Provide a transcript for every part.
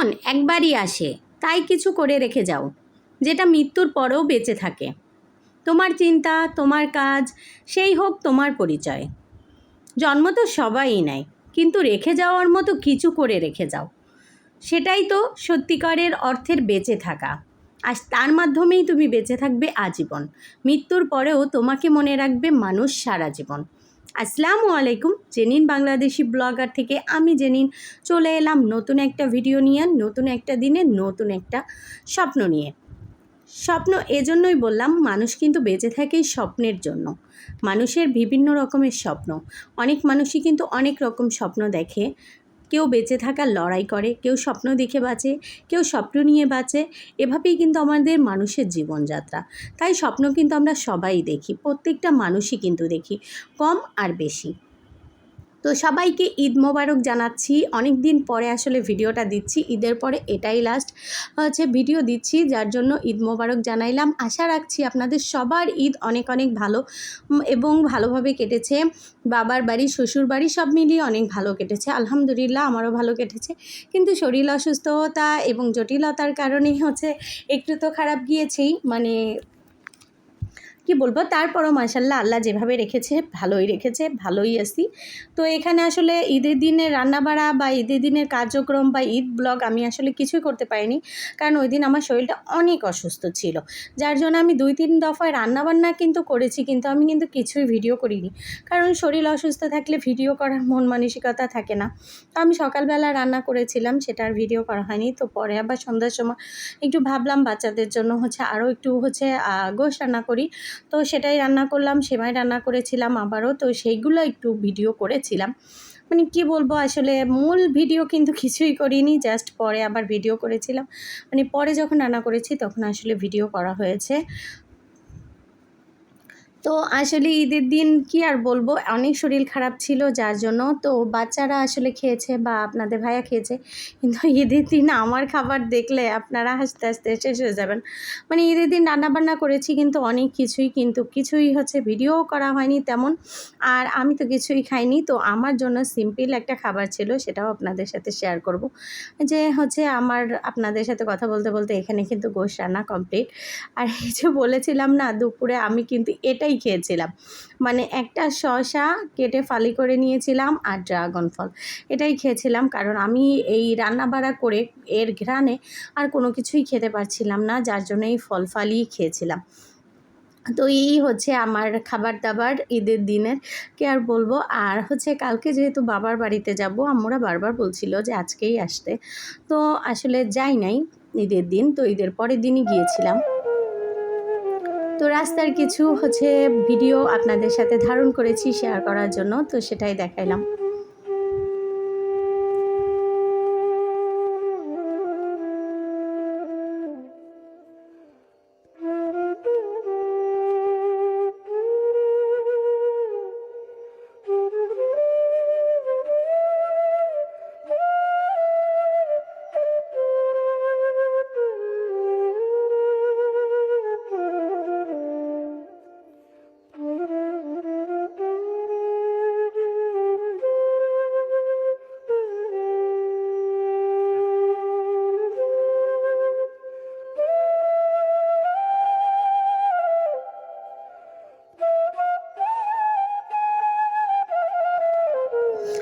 জীবন একবারই আসে, তাই কিছু করে রেখে যাও, যেটা মৃত্যুর পরেও বেঁচে থাকে। তোমার চিন্তা, তোমার কাজ, সেই হোক তোমার পরিচয়। জন্ম তো সবাই নেয়, কিন্তু রেখে যাওয়ার মতো কিছু করে রেখে যাও। সেটাই তো সত্যিকারের অর্থের বেঁচে থাকা। আর তার মাধ্যমেই তুমি বেঁচে থাকবে আজীবন। মৃত্যুর পরেও তোমাকে মনে রাখবে মানুষ সারা জীবন। আসসালামু আলাইকুম। জেনিন বাংলাদেশি ব্লগার থেকে আমি জেনিন। চলে এলাম নতুন একটা ভিডিও নিয়ে, নতুন একটা দিনে, নতুন একটা স্বপ্ন নিয়ে। স্বপ্ন এজন্যই বললাম, মানুষ কিন্তু বেঁচে থাকে স্বপ্নের জন্য। মানুষের বিভিন্ন রকমের স্বপ্ন। অনেক মানুষই কিন্তু অনেক রকম স্বপ্ন দেখে। কেউ বেঁচে থাকার লড়াই করে, কেউ স্বপ্ন দেখে বাঁচে, কেউ স্বপ্ন নিয়ে বাঁচে, এভাবেই কিন্তু আমাদের মানুষের জীবনযাত্রা। তাই স্বপ্ন কিন্তু আমরা সবাই দেখি, প্রত্যেকটা মানুষই কিন্তু দেখি, কম আর বেশি। তো সবাইকে ঈদ মোবারক জানাচ্ছি। অনেক দিন পরে আসলে ভিডিওটা দিচ্ছি। ঈদের পরে এটাই লাস্ট হচ্ছে ভিডিও দিচ্ছি, যার জন্য ঈদ মোবারক জানাইলাম। আশা রাখছি আপনাদের সবার ঈদ অনেক অনেক ভালো এবং ভালোভাবে কেটেছে। বাবার বাড়ি, শ্বশুর বাড়ি সব মিলিয়ে অনেক ভালো কেটেছে। আলহামদুলিল্লাহ আমারও ভালো কেটেছে। কিন্তু শরীর অসুস্থতা এবং জটিলতার কারণেই হচ্ছে একটু তো খারাপ গিয়েছেই। মানে কি বলব? তারপরও মাসাল্লাহ আল্লাহ যেভাবে রেখেছে, ভালোই রেখেছে, ভালোই আসি তো এখানে আসলে ঈদের দিনের রান্নাবাড়া বা ঈদের দিনের কার্যক্রম বা ঈদ ব্লগ আমি আসলে কিছুই করতে পারিনি। কারণ ওই দিন আমার শরীরটা অনেক অসুস্থ ছিল। যার জন্য আমি দুই তিন দফায় রান্নাবান্না কিন্তু করেছি, কিন্তু আমি কিন্তু কিছুই ভিডিও করিনি। কারণ শরীর অসুস্থ থাকলে ভিডিও করার মন মানসিকতা থাকে না। তো আমি সকালবেলা রান্না করেছিলাম সেটার ভিডিও করা হয়নি। তো পরে আবার সন্ধ্যার সময় একটু ভাবলাম বাচ্চাদের জন্য হচ্ছে আরও একটু হচ্ছে গোশ রান্না করি। তো সেটাই রান্না করলাম, সেমাই রান্না করেছিলাম আবারও, তো সেইগুলো একটু ভিডিও করেছিলাম। মানে কি বলব, আসলে মূল ভিডিও কিন্তু কিছুই করিনি জাস্ট পরে আবার ভিডিও করেছিলাম। মানে পরে যখন রান্না করেছি তখন আসলে ভিডিও করা হয়েছে। তো আসলে ঈদের দিন কি আর বলব? অনেক শরীর খারাপ ছিল, যার জন্য তো বাচ্চারা আসলে খেয়েছে বা আপনাদের ভাইয়া খেয়েছে। কিন্তু ঈদের দিন আমার খাবার দেখলে আপনারা হাসতে হাসতে শেষ হয়ে যাবেন। মানে ঈদের দিন রান্নাবান্না করেছি কিন্তু অনেক কিছুই, কিন্তু কিছুই হচ্ছে ভিডিও করা হয়নি তেমন। আর আমি তো কিছুই খাইনি, তো আমার জন্য সিম্পল একটা খাবার ছিল, সেটাও আপনাদের সাথে শেয়ার করব। যে হচ্ছে আমার আপনাদের সাথে কথা বলতে বলতে এখানে কিন্তু গোশ রান্না কমপ্লিট। আর এই যে বলেছিলাম না, দুপুরে আমি কিন্তু এটাই খেয়েছিলাম। মানে একটা শসা কেটে ফালি করে নিয়েছিলাম আর ড্রাগন ফল। এটাই খেয়েছিলাম কারণ আমি এই রান্না বাড়া করে এর ঘ্রাণে আর কোনো কিছুই খেতে পারছিলাম না, যার জন্য এই ফল ফালিই খেয়েছিলাম। তো এই হচ্ছে আমার খাবার দাবার ঈদের দিনের। কি আর বলব? আর হচ্ছে কালকে যেহেতু বাবার বাড়িতে যাব আমরা বারবার বলছিল যে আজকেই আসতে। তো আসলে যাই নাই ঈদের দিন, তো ঈদের পরের দিনই গিয়েছিলাম। তো রাস্তার কিছু হচ্ছে ভিডিও আপনাদের সাথে ধারণ করেছি শেয়ার করার জন্য, তো সেটাই দেখাইলাম।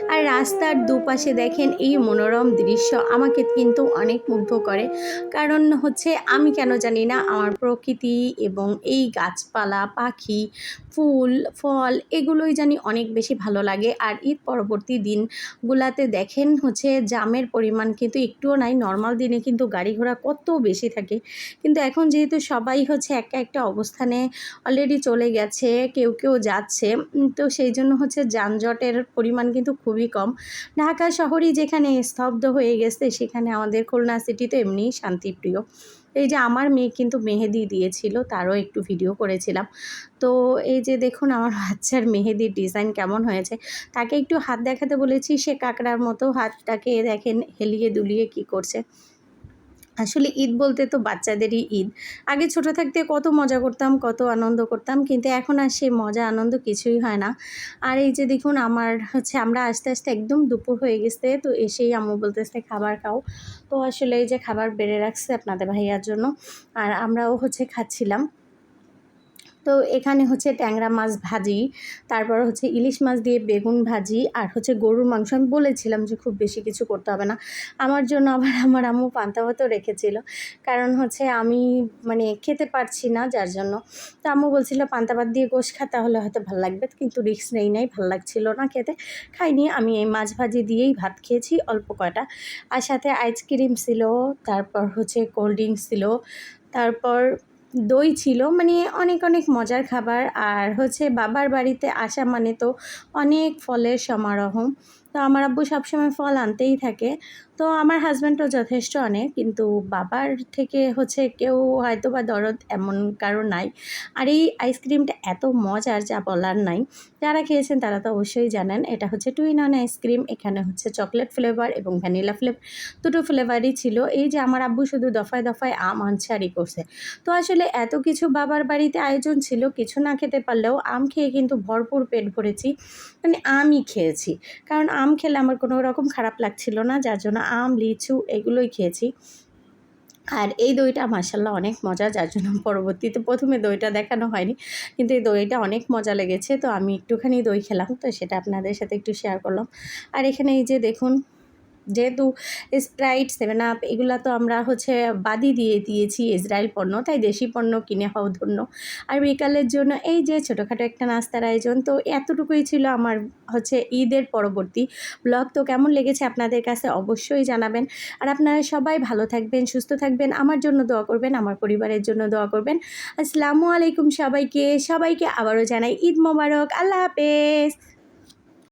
রাস্তার দুপাশে দেখেন এই মনোরম দৃশ্য আমাকে কিন্তু অনেক মুগ্ধ করে। কারণ হচ্ছে আমি কেন জানি না আমার প্রকৃতি এবং এই গাছপালা, পাখি, ফুল, ফল এগুলোই জানি অনেক বেশি ভালো লাগে। আর ঈদ পরবর্তী দিনগুলাতে দেখেন হচ্ছে জামের পরিমাণ কিন্তু একটুও নাই নর্মাল দিনে কিন্তু গাড়ি ঘোড়া কত বেশি থাকে। কিন্তু এখন যেহেতু সবাই হচ্ছে একটা একটা অবস্থানে অলরেডি চলে গেছে, কেউ কেউ যাচ্ছে, তো সেই জন্য হচ্ছে যানজটের পরিমাণ কিন্তু খুবই কম। ঢাকা শহরই যেখানে স্তব্ধ হয়ে গেছে, সেখানে আমাদের খুলনা সিটি তো এমনিই শান্তিপ্রিয়। এই যে আমার মেয়ে কিন্তু মেহেদি দিয়েছিল, তারও একটু ভিডিও করেছিলাম। তো এই যে দেখুন, আমার বাচ্চার মেহেদির ডিজাইন কেমন হয়েছে। তাকে একটু হাত দেখাতে বলেছি, সে কাঁকড়ার মতো হাতটাকে দেখেন, হেলিয়ে দুলিয়ে কি করছে। আসলে ঈদ বলতে তো বাচ্চাদেরই ঈদ। আগে ছোট থাকতে কত মজা করতাম, কত আনন্দ করতাম, কিন্তু এখন আর সেই মজা, আনন্দ কিছুই হয় না। আর এই যে দেখুন, আমার হচ্ছে আমরা আস্তে আস্তে একদম দুপুর হয়ে গেছে, তো এসেই আম্মু বলতেছে, খাবার খাও। তো আসলে এই যে খাবার বেড়ে রাখছে আপনাদের ভাইয়ার জন্য, আর আমরাও হচ্ছে খাচ্ছিলাম। তো এখানে হচ্ছে ট্যাংরা মাছ ভাজি, তারপর হচ্ছে ইলিশ মাছ দিয়ে বেগুন ভাজি, আর হচ্ছে গরুর মাংস। আমি বলেছিলাম যে খুব বেশি কিছু করতে হবে না। আমার জন্য আবার আমার আম্মু পান্তা ভাতও রেখেছিল। কারণ হচ্ছে আমি মানে খেতে পারছি না যার জন্য। তো আম্মু বলছিল পান্তা ভাত দিয়ে গোশ খা, তাহলে হয়তো ভালো লাগবে। কিন্তু রিক্স নেই, নাই, ভালো লাগছিল না খেতে। খাইনি, আমি এই মাছ ভাজি দিয়েই ভাত খেয়েছি অল্প কয়টা। আর সাথে আইসক্রিম ছিল, তারপর হচ্ছে কোল্ড ড্রিঙ্কস ছিল, তারপর দই ছিল মানে অনেক অনেক মজার খাবার। আর হচ্ছে বাবার বাড়িতে আসা মানে তো অনেক ফলের সমারোহ। তো আমার আব্বু সবসময় ফল আনতেই থাকে। তো আমার হাজব্যান্ডও যথেষ্ট অনেক, কিন্তু বাবার থেকে হচ্ছে কেউ হয়তো বা দরদ এমন কারও নাই। আর এই আইসক্রিমটা এত মজার যা বলার নাই, যারা খেয়েছেন তারা তো অবশ্যই জানেন, এটা হচ্ছে টু ইন ওয়ান আইসক্রিম এখানে হচ্ছে চকলেট ফ্লেভার এবং ভ্যানিলা ফ্লেভার দুটো ফ্লেভারই ছিল। এই যে আমার আব্বু শুধু দফায় দফায় আম আনছে আর ই করছে। তো আসলে এত কিছু বাবার বাড়িতে আয়োজন ছিল, কিছু না খেতে পারলেও আম খেয়ে কিন্তু ভরপুর পেট ভরেছি মানে আমই খেয়েছি। কারণ আম খেলে আমার কোনো রকম খারাপ লাগছিল না, যার জন্য আম, লিচু এগুলোই খেয়েছি। আর এই দইটা মার্শাল্লাহ অনেক মজা, যার জন্য পরবর্তীতে প্রথমে দইটা দেখানো হয়নি। কিন্তু এই দইটা অনেক মজা লেগেছে, তো আমি একটুখানি দই খেলাম, তো সেটা আপনাদের সাথে একটু শেয়ার করলাম। আর এখানে এই যে দেখুন যেহেতু স্প্রাইট সেভেন আপ এগুলো তো আমরা হচ্ছে বাদই দিয়ে দিয়েছি ইসরায়েল পণ্য, তাই দেশি পণ্য কিনে হওয়া ধন্য। আর বিকালের জন্য এই যে ছোটোখাটো একটা নাস্তার আয়োজন, তো এতটুকুই ছিল আমার হচ্ছে ঈদের পরবর্তী ব্লগ। তো কেমন লেগেছে আপনাদের কাছে অবশ্যই জানাবেন। আর আপনারা সবাই ভালো থাকবেন, সুস্থ থাকবেন, আমার জন্য দোয়া করবেন, আমার পরিবারের জন্য দোয়া করবেন। আসসালামু আলাইকুম সবাইকে সবাইকে আবারও জানাই ঈদ মোবারক, আল্লাহ হাফেজ।